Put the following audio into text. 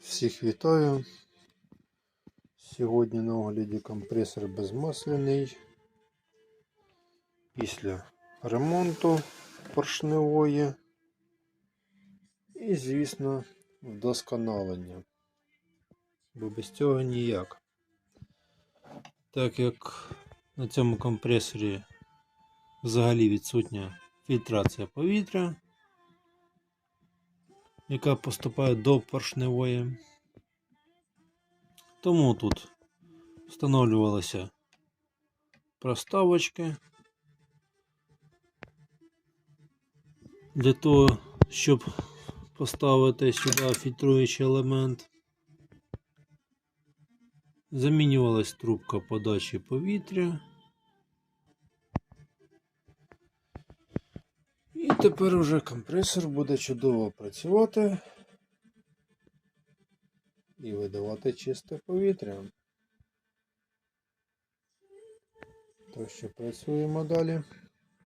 Всіх вітаю. Сьогодні на огляді компресор безмасляний. Після ремонту поршневої і, звісно, вдосконалення. Бо без цього ніяк. Так як на цьому компресорі взагалі відсутня фільтрація повітря яка поступає до поршневої. Тому тут встановлювалися проставочки для того, щоб поставити сюди фільтруючий елемент. Замінювалась трубка подачі повітря. І тепер уже компресор буде чудово працювати і видавати чисте повітря. То що працюємо далі.